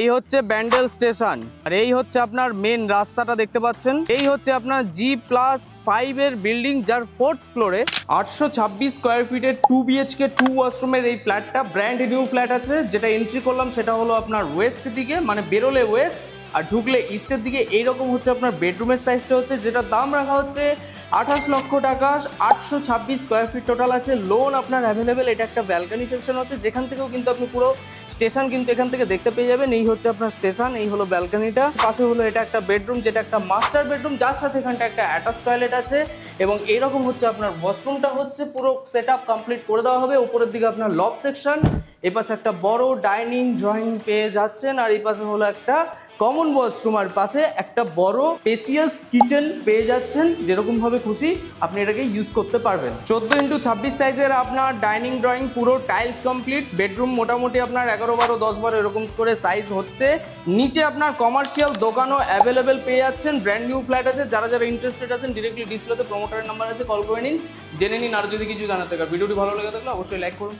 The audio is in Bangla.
এই হচ্ছে ব্যান্ডেল স্টেশন। আর এই হচ্ছে আপনার মেন রাস্তাটা দেখতে পাচ্ছেন। এই হচ্ছে আপনার জি প্লাস ফাইভ এর বিল্ডিং যার ফোর্থ ফ্লোরে আটশো ছাব্বিশ স্কোয়ার ফিটের টু বিএচকে টু ওয়াশরুমের এই ফ্ল্যাটটা ব্র্যান্ড নিউ ফ্ল্যাট আছে। যেটা এন্ট্রি করলাম সেটা হলো আপনার ওয়েস্ট দিকে মানে বেরোলে ওয়েস্ট আর ঢুকলে ইস্টের দিকে। এইরকম হচ্ছে আপনার বেডরুমের সাইজটা হচ্ছে যেটা দাম রাখা হচ্ছে আঠাশ লক্ষ টাকা, আটশো ছাব্বিশ স্কোয়ার ফিট টোটাল আছে। লোন আপনার অ্যাভেলেবেল এটা একটা ব্যালকানি সেকশন হচ্ছে, যেখান থেকেও কিন্তু আপনি পুরো স্টেশন কিন্তু এখান থেকে দেখতে পেয়ে যাবেন। এই হচ্ছে আপনার স্টেশন এই হলো ব্যালকানিটা পাশে হলো এটা একটা বেডরুম যেটা একটা মাস্টার বেডরুম যার সাথে এখানটা একটা অ্যাটাচ টয়লেট আছে। এবং এইরকম হচ্ছে আপনার ওয়াশরুমটা হচ্ছে, পুরো সেট কমপ্লিট করে দেওয়া হবে। উপরের দিকে আপনার লব সেকশন এই পাশে একটা বড় ডাইনিং ড্রয়িং পেয়ে যাচ্ছেন, আর এই পাশে হলো একটা কমন ওয়াশরুম আর পাশে একটা বড় স্পেসিয়াস কিচেন পেয়ে যাচ্ছেন, যেরকম ভাবে খুশি আপনি এটাকে ইউজ করতে পারবেন। চোদ্দ ইন্টু ছাব্বিশ সাইজের আপনার ডাইনিং ড্রয়িং, পুরো টাইলস কমপ্লিট, বেডরুম মোটামুটি আপনার এগারো বারো, দশ বারো এরকম করে সাইজ হচ্ছে। নিচে আপনার কমার্শিয়াল দোকানও অ্যাভেলেবেল পেয়ে যাচ্ছেন ব্র্যান্ড নিউ ফ্ল্যাট আছে, যারা যারা ইন্টারেস্টেড আছেন ডিরেক্টলি ডিসপ্লেতে প্রোমোটারের নাম্বার আছে কল করে নিন। জেনে নিন আর যদি কিছু জানাতে ভিডিওটি ভালো লেগে থাকলে অবশ্যই লাইক করুন।